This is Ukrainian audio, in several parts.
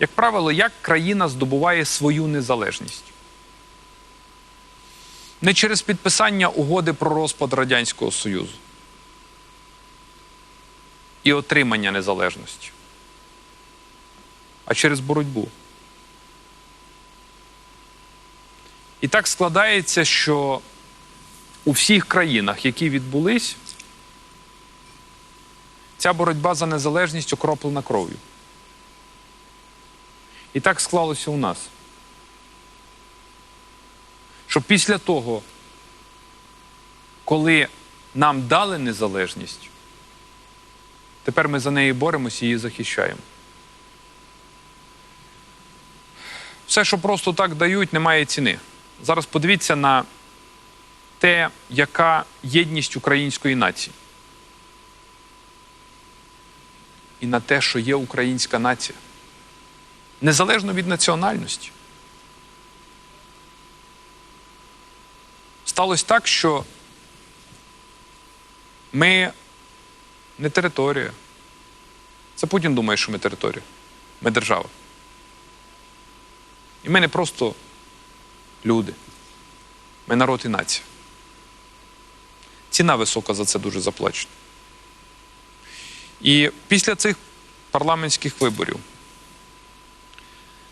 Як правило, як країна здобуває свою незалежність? Не через підписання угоди про розпад Радянського Союзу і отримання незалежності, а через боротьбу. І так складається, що у всіх країнах, які відбулись, ця боротьба за незалежність окроплена кров'ю. І так склалося у нас. Що після того, коли нам дали незалежність, тепер ми за неї боремося і її захищаємо. Все, що просто так дають, не має ціни. Зараз подивіться на те, яка єдність української нації. І на те, що є українська нація. Незалежно від національності. Сталося так, що ми не територія. Це Путін думає, що ми територія. Ми держава. І ми не просто люди. Ми народ і нація. Ціна висока за це дуже заплачена. І після цих парламентських виборів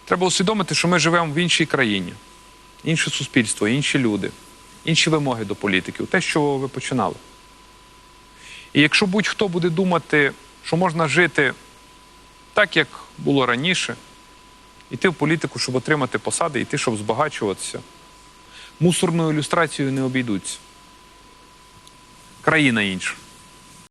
треба усвідомити, що ми живемо в іншій країні, інше суспільство, інші люди, інші вимоги до політиків, те, що ви починали. І якщо будь-хто буде думати, що можна жити так, як було раніше, йти в політику, щоб отримати посади, йти, щоб збагачуватися, мусорною ілюстрацією не обійдуться. Країна інша.